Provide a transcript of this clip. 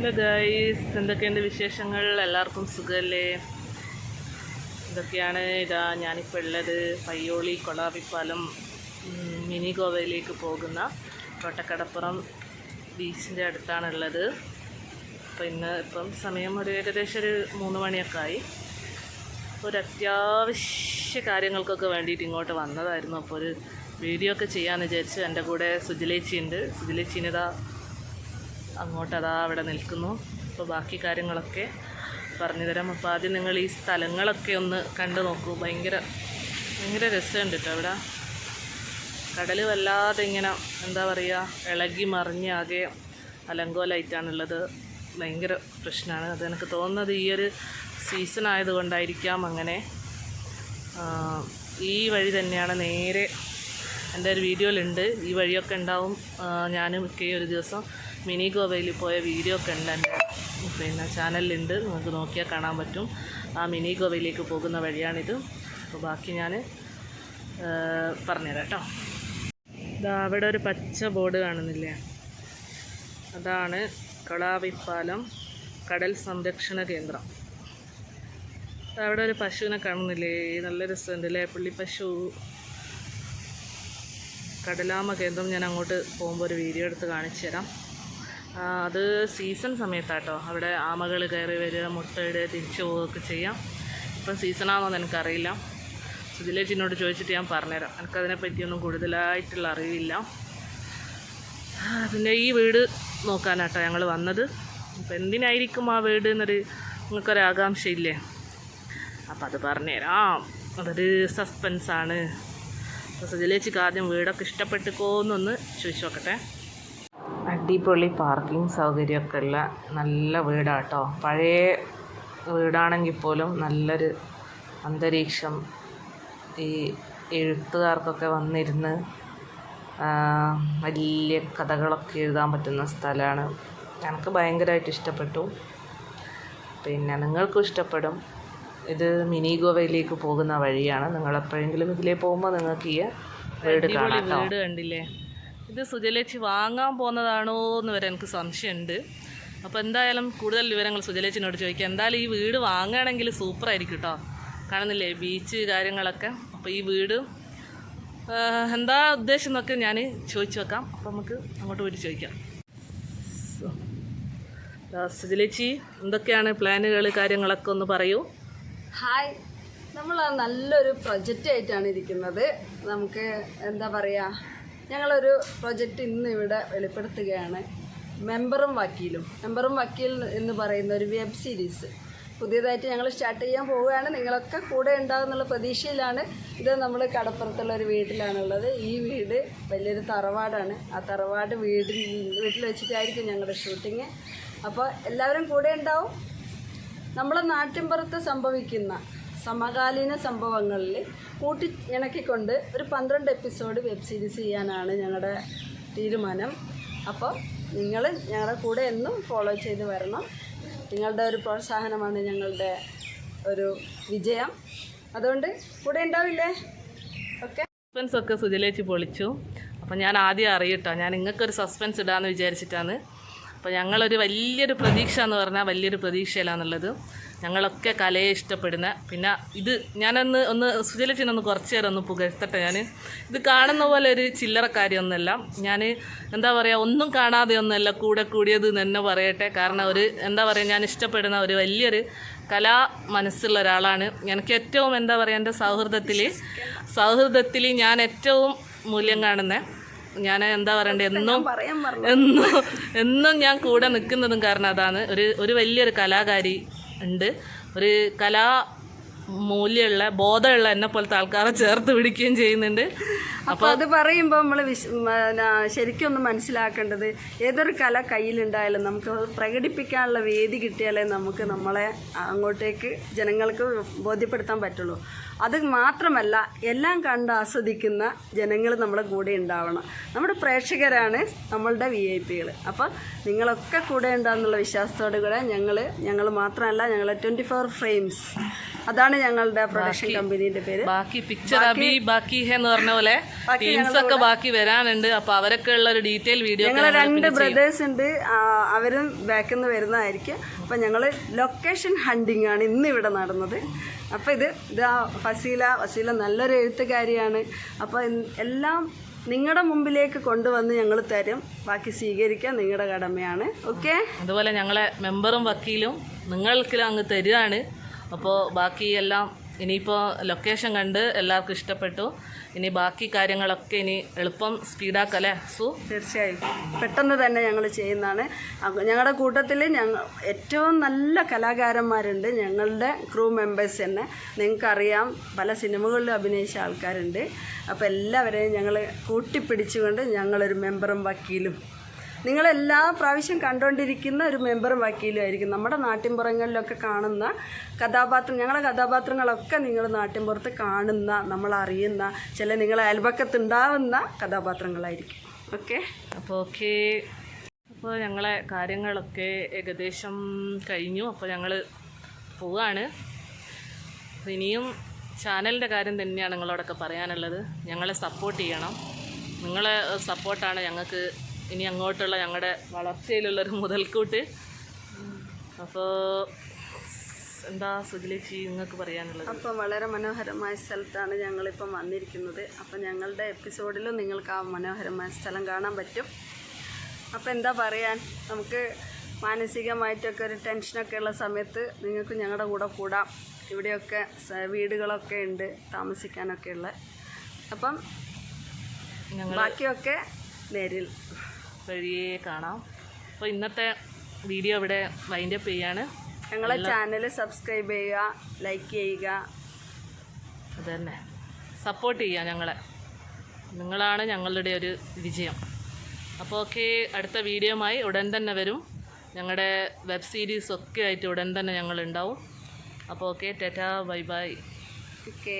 Hello guys എന്തൊക്കെയുണ്ട് വിശേഷങ്ങൾ? എല്ലാവർക്കും സുഖമല്ലേ ഇതൊക്കെയാണ് ഇതാ ഞാനിപ്പോൾ ഉള്ളത്. പയ്യോളി കൊളാവിപ്പാലം മിനി ഗോവയിലേക്ക് പോകുന്ന കോട്ടക്കടപ്പുറം ബീച്ചിന്റെ അടുത്താണുള്ളത് അപ്പോൾ ഇന്ന് ഇപ്പം സമയം ഒരു ഏകദേശം ഒരു മൂന്ന് മണിയൊക്കെ ആയി. ഒരു അത്യാവശ്യ കാര്യങ്ങൾക്കൊക്കെ വേണ്ടിയിട്ട് ഇങ്ങോട്ട് വന്നതായിരുന്നു. അപ്പോൾ ഒരു വീഡിയോ ഒക്കെ ചെയ്യാമെന്ന് വിചാരിച്ചു എന്റെ കൂടെ സുജിലേച്ചി ഉണ്ട്. സുജിലേച്ചിനിതാ അങ്ങോട്ട് അതാ അവിടെ നിൽക്കുന്നു. അപ്പോൾ ബാക്കി കാര്യങ്ങളൊക്കെ പറഞ്ഞു തരാം. അപ്പോൾ ആദ്യം നിങ്ങൾ ഈ സ്ഥലങ്ങളൊക്കെ ഒന്ന് കണ്ടു നോക്കൂ. ഭയങ്കര ഭയങ്കര രസമുണ്ട് കേട്ടോ ഇവിടെ കടൽ വല്ലാതെ ഇങ്ങനെ എന്താ പറയുക ഇളകി മറിഞ്ഞ് ആകെ അലങ്കോലായിട്ടാണുള്ളത്. ഭയങ്കര പ്രശ്നമാണ്. അത് എനിക്ക് തോന്നുന്നത് ഈ ഒരു സീസൺ ആയതുകൊണ്ടായിരിക്കാം അങ്ങനെ. ഈ വഴി തന്നെയാണ് നേരെ എന്റെ ഒരു വീഡിയോയിലുണ്ട്. ഈ വഴിയൊക്കെ ഉണ്ടാവും. ഞാനും ഒക്കെ ഒരു ദിവസം മിനി ഗോവയിൽ പോയ വീഡിയോ ഒക്കെ ഉണ്ട് എന്റെ പിന്നെ ചാനലിലുണ്ട്. നമുക്ക് നോക്കിയാൽ കാണാൻ പറ്റും. ആ മിനി ഗോവയിലേക്ക് പോകുന്ന വഴിയാണിത്. അപ്പോൾ ബാക്കി ഞാൻ പറഞ്ഞുതരാം കേട്ടോ. ഇതാ അവിടെ ഒരു പച്ച ബോർഡ് കാണുന്നില്ലേ? അതാണ് കളാവിപ്പാലം കടൽ സംരക്ഷണ കേന്ദ്രം. അവിടെ ഒരു പശുവിനെ കാണുന്നില്ലേ? നല്ല രസമുണ്ട് അല്ലേ? പുള്ളിപ്പശു കടലാമ കേന്ദ്രം ഞാൻ അങ്ങോട്ട് പോകുമ്പോൾ ഒരു വീഡിയോ എടുത്ത് കാണിച്ചു തരാം അത് സീസൺ സമയത്താട്ടോ. അവിടെ ആമകൾ കയറി വരിക മുട്ടയിടുക തിരിച്ചു പോവുകയൊക്കെ ചെയ്യാം. ഇപ്പം സീസണാണെന്ന് എനിക്കറിയില്ല. സുജിലേച്ചിനോട് ചോദിച്ചിട്ട് ഞാൻ പറഞ്ഞുതരാം. എനിക്കതിനെ പറ്റിയൊന്നും കൂടുതലായിട്ടുള്ള അറിവില്ല. പിന്നെ ഈ വീട് നോക്കാനാട്ടോ ഞങ്ങൾ വന്നത്. അപ്പം എന്തിനായിരിക്കും ആ വീട് എന്നൊരു നിങ്ങൾക്കൊരാകാംക്ഷയില്ലേ? അപ്പം അത് പറഞ്ഞുതരാം. അതൊരു സസ്പെൻസാണ് അപ്പോൾ സുധിലേച്ചിക്ക് ആദ്യം വീടൊക്കെ ഇഷ്ടപ്പെട്ടുക്കോന്നൊന്ന് ചോദിച്ചു നോക്കട്ടെ. അടിപൊളി പാർക്കിംഗ് സൗകര്യമൊക്കെ ഉള്ള നല്ല വീടാട്ടോ. പഴയ വീടാണെങ്കിൽ പോലും നല്ലൊരു അന്തരീക്ഷം ഈ എഴുത്തുകാർക്കൊക്കെ വന്നിരുന്ന് വലിയ കഥകളൊക്കെ എഴുതാൻ പറ്റുന്ന സ്ഥലമാണ്. എനിക്ക് ഭയങ്കരമായിട്ട് ഇഷ്ടപ്പെട്ടു. പിന്നെ നിങ്ങൾക്കും ഇഷ്ടപ്പെടും. ഇത് മിനി ഗോവയിലേക്ക് പോകുന്ന വഴിയാണ്. നിങ്ങൾ എപ്പോഴെങ്കിലും ഇതിലേ പോകുമ്പോൾ നിങ്ങൾക്ക് ഈ വീട് കാണാം വീട് കണ്ടില്ലേ? ഇത് സുജലേച്ചി വാങ്ങാൻ പോകുന്നതാണോ എന്ന് വരെ എനിക്ക് സംശയമുണ്ട്. അപ്പോൾ എന്തായാലും കൂടുതൽ വിവരങ്ങൾ സുജലേച്ചിനോട് ചോദിക്കാം. എന്തായാലും ഈ വീട് വാങ്ങുകയാണെങ്കിൽ സൂപ്പറായിരിക്കും കേട്ടോ കാണുന്നില്ലേ ബീച്ച് കാര്യങ്ങളൊക്കെ. അപ്പോൾ ഈ വീട് എന്താ ഉദ്ദേശം എന്നൊക്കെ ഞാൻ ചോദിച്ചു വെക്കാം. അപ്പോൾ നമുക്ക് അങ്ങോട്ട് പോയിട്ട് ചോദിക്കാം. സുജലേച്ചി എന്തൊക്കെയാണ് പ്ലാനുകൾ കാര്യങ്ങളൊക്കെ ഒന്ന് പറയൂ. ഹായ് നമ്മൾ നല്ലൊരു പ്രൊജക്റ്റ് ആയിട്ടാണ് ഇരിക്കുന്നത്. നമുക്ക് എന്താ പറയുക ഞങ്ങളൊരു പ്രൊജക്റ്റ് ഇന്ന് ഇവിടെ വെളിപ്പെടുത്തുകയാണ് മെമ്പറും വക്കീലും. മെമ്പറും വക്കീൽ എന്ന് പറയുന്ന ഒരു വെബ് സീരീസ് പുതിയതായിട്ട് ഞങ്ങൾ സ്റ്റാർട്ട് ചെയ്യാൻ പോവുകയാണ്. നിങ്ങളൊക്കെ കൂടെ ഉണ്ടാകുന്നുള്ള പ്രതീക്ഷയിലാണ് ഇത് നമ്മൾ കടപ്പുറത്തുള്ള ഒരു വീട്ടിലാണുള്ളത്. ഈ വീട് വലിയൊരു തറവാടാണ്. ആ തറവാട് വീടിൽ വീട്ടിൽ വെച്ചിട്ടായിരിക്കും ഞങ്ങളുടെ ഷൂട്ടിങ് അപ്പോൾ എല്ലാവരും കൂടെ ഉണ്ടാവും. നമ്മളെ നാട്ടിൻപുറത്ത് സംഭവിക്കുന്ന സമകാലീന സംഭവങ്ങളിൽ കൂട്ടി ഇണക്കിക്കൊണ്ട് ഒരു പന്ത്രണ്ട് എപ്പിസോഡ് വെബ് സീരീസ് ചെയ്യാനാണ് ഞങ്ങളുടെ തീരുമാനം. അപ്പോൾ നിങ്ങൾ ഞങ്ങളുടെ കൂടെ എന്നും ഫോളോ ചെയ്ത് വരണം. നിങ്ങളുടെ ഒരു പ്രോത്സാഹനമാണ് ഞങ്ങളുടെ ഒരു വിജയം. അതുകൊണ്ട് കൂടെ ഉണ്ടാവില്ലേ? ഓക്കെ സസ്പെൻസ് ഒക്കെ സുജലേച്ചി പൊളിച്ചു. അപ്പം ഞാൻ ആദ്യം അറിയട്ടോ ഞാൻ നിങ്ങൾക്കൊരു സസ്പെൻസ് ഇടാമെന്ന് വിചാരിച്ചിട്ടാണ്. അപ്പോൾ ഞങ്ങളൊരു വലിയൊരു പ്രതീക്ഷ എന്ന് പറഞ്ഞാൽ വലിയൊരു പ്രതീക്ഷയിലാണെന്നുള്ളത് ഞങ്ങളൊക്കെ കലയെ ഇഷ്ടപ്പെടുന്ന പിന്നെ ഇത് ഞാനൊന്ന് ഒന്ന് സുജലച്ചിനൊന്ന് കുറച്ച് നേരം ഒന്ന് പുകഴ്ത്തട്ടെ ഞാൻ ഇത് കാണുന്ന പോലെ ഒരു ചില്ലറ കാര്യമൊന്നുമല്ല. ഞാൻ എന്താ പറയുക ഒന്നും കാണാതെ ഒന്നുമല്ല കൂടെ കൂടിയത് തന്നെ പറയട്ടെ. കാരണം ഒരു എന്താ പറയുക ഞാൻ ഇഷ്ടപ്പെടുന്ന ഒരു വലിയൊരു കലാ മനസ്സുള്ള ഒരാളാണ്. എനിക്ക് ഏറ്റവും എന്താ പറയുക എന്റെ സൗഹൃദത്തിൽ സൗഹൃദത്തിൽ ഞാൻ ഏറ്റവും മൂല്യം കാണുന്നത് ഞാൻ എന്താ പറയണ്ടേ എന്നും എന്നും എന്നും ഞാൻ കൂടെ നിൽക്കുന്നതും കാരണം അതാണ്. ഒരു ഒരു വലിയൊരു കലാകാരി ഉണ്ട്. ഒരു കലാ മൂല്യമുള്ള ബോധമുള്ള എന്നെ പോലത്തെ ആൾക്കാരെ ചേർത്ത് പിടിക്കുകയും ചെയ്യുന്നുണ്ട്. അപ്പോൾ അത് പറയുമ്പോൾ നമ്മൾ വിശ് ശരിക്കും ഒന്ന് മനസ്സിലാക്കേണ്ടത് ഏതൊരു കല കയ്യിലുണ്ടായാലും നമുക്ക് പ്രകടിപ്പിക്കാനുള്ള വേദി കിട്ടിയാലേ നമുക്ക് നമ്മളെ അങ്ങോട്ടേക്ക് ജനങ്ങൾക്ക് ബോധ്യപ്പെടുത്താൻ പറ്റുള്ളൂ. അത് മാത്രമല്ല എല്ലാം കണ്ട് ആസ്വദിക്കുന്ന ജനങ്ങൾ നമ്മുടെ കൂടെ ഉണ്ടാവണം. നമ്മുടെ പ്രേക്ഷകരാണ് നമ്മളുടെ വി ഐ പികൾ അപ്പോൾ നിങ്ങളൊക്കെ കൂടെ ഉണ്ടാകുന്നുള്ള വിശ്വാസത്തോടു കൂടെ ഞങ്ങൾ ഞങ്ങൾ മാത്രമല്ല ഞങ്ങൾ ട്വന്റി ഫോർ ഫ്രെയിംസ് അതാണ് ഞങ്ങളുടെ പ്രൊഡക്ഷൻ കമ്പനിയുടെ പേര്. ബാക്കി പിക്ചർ അബി ബാക്കി എന്ന് പറഞ്ഞ പോലെ ടീംസ് ഒക്കെ ബാക്കി വരാനുണ്ട്. അപ്പൊ അവരൊക്കെ ഉള്ള ഒരു ഡീറ്റെയിൽ വീഡിയോ ഞങ്ങൾ രണ്ട് ബ്രദേഴ്സ് ഉണ്ട്. അവരും ബാക്കിൽ നിന്ന് വരുന്നതായിരിക്കും. അപ്പം ഞങ്ങൾ ലൊക്കേഷൻ ഹണ്ടിങ് ആണ് ഇന്ന് ഇവിടെ നടന്നത്. അപ്പോൾ ഇത് ഇതാ ഫസീല. ഫസീല നല്ലൊരു എഴുത്തുകാരിയാണ്. അപ്പോൾ എല്ലാം നിങ്ങളുടെ മുമ്പിലേക്ക് കൊണ്ടുവന്ന് ഞങ്ങൾ തരും. ബാക്കി സ്വീകരിക്കാൻ നിങ്ങളുടെ കടമയാണ്. ഓക്കെ? അതുപോലെ ഞങ്ങളെ മെമ്പറും വക്കീലും നിങ്ങൾക്കിലും അങ്ങ് തരികയാണ് അപ്പോൾ ബാക്കി എല്ലാം ഇനിയിപ്പോൾ ലൊക്കേഷൻ കണ്ട് എല്ലാവർക്കും ഇഷ്ടപ്പെട്ടു. ഇനി ബാക്കി കാര്യങ്ങളൊക്കെ ഇനി എളുപ്പം സ്പീഡാക്കല്ലേ സു? തീർച്ചയായും. പെട്ടെന്ന് തന്നെ ഞങ്ങൾ ചെയ്യുന്നതാണ്. ഞങ്ങളുടെ കൂട്ടത്തിൽ ഞങ്ങൾ ഏറ്റവും നല്ല കലാകാരന്മാരുണ്ട് ഞങ്ങളുടെ ക്രൂ മെമ്പേഴ്സ് തന്നെ. നിങ്ങൾക്കറിയാം പല സിനിമകളിലും അഭിനയിച്ച ആൾക്കാരുണ്ട്. അപ്പോൾ എല്ലാവരെയും ഞങ്ങൾ കൂട്ടിപ്പിടിച്ചുകൊണ്ട് ഞങ്ങളൊരു മെമ്പറും വക്കീലും നിങ്ങളെല്ലാ പ്രാവശ്യം കണ്ടുകൊണ്ടിരിക്കുന്ന ഒരു മെമ്പറും വക്കീലും ആയിരിക്കും. നമ്മുടെ നാട്ടിൻപുറങ്ങളിലൊക്കെ കാണുന്ന കഥാപാത്രം ഞങ്ങളുടെ കഥാപാത്രങ്ങളൊക്കെ നിങ്ങൾ നാട്ടിൻപുറത്ത് കാണുന്ന നമ്മൾ അറിയുന്ന ചില നിങ്ങളെ അയൽപക്കത്തുണ്ടാവുന്ന കഥാപാത്രങ്ങളായിരിക്കും. ഓക്കെ? അപ്പോൾ ഓക്കെ. അപ്പോൾ ഞങ്ങളെ കാര്യങ്ങളൊക്കെ ഏകദേശം കഴിഞ്ഞു. അപ്പോൾ ഞങ്ങൾ പോവാണ്. ഇനിയും ചാനലിന്റെ കാര്യം തന്നെയാണ് നിങ്ങളോടൊക്കെ പറയാനുള്ളത്. ഞങ്ങളെ സപ്പോർട്ട് ചെയ്യണം. നിങ്ങളെ സപ്പോർട്ടാണ് ഞങ്ങൾക്ക് ഇനി അങ്ങോട്ടുള്ള ഞങ്ങളുടെ വളർച്ചയിലുള്ളൊരു മുതൽക്കൂട്ട്. അപ്പോൾ എന്താ സുജിലേച്ചി നിങ്ങൾക്ക് പറയാനുള്ളത്? അപ്പോൾ വളരെ മനോഹരമായ സ്ഥലത്താണ് ഞങ്ങളിപ്പം വന്നിരിക്കുന്നത്. അപ്പം ഞങ്ങളുടെ എപ്പിസോഡിലും നിങ്ങൾക്ക് ആ മനോഹരമായ സ്ഥലം കാണാൻ പറ്റും. അപ്പം എന്താ പറയാൻ? നമുക്ക് മാനസികമായിട്ടൊക്കെ ഒരു ടെൻഷനൊക്കെ ഉള്ള സമയത്ത് നിങ്ങൾക്ക് ഞങ്ങളുടെ കൂടെ കൂടാം. ഇവിടെയൊക്കെ വീടുകളൊക്കെ ഉണ്ട് താമസിക്കാനൊക്കെ ഉള്ള. അപ്പം ബാക്കിയൊക്കെ നേരിൽ. വഴിയേ കാണാം. അപ്പോൾ ഇന്നത്തെ വീഡിയോ ഇവിടെ വൈൻഡപ്പ് ചെയ്യാണ്. ഞങ്ങളെ ചാനൽ സബ്സ്ക്രൈബ് ചെയ്യുക ലൈക്ക് ചെയ്യുക. അതന്നെ. തന്നെ സപ്പോർട്ട് ചെയ്യുക ഞങ്ങളെ. നിങ്ങളാണ് ഞങ്ങളുടെ ഒരു വിജയം. അപ്പോൾ ഓക്കെ അടുത്ത വീഡിയോയുമായി ഉടൻ തന്നെ വരും. ഞങ്ങളുടെ വെബ് സീരീസ് ഒക്കെ ആയിട്ട് ഉടൻ തന്നെ ഞങ്ങൾ ഉണ്ടാവും അപ്പോൾ okay tata bye bye okay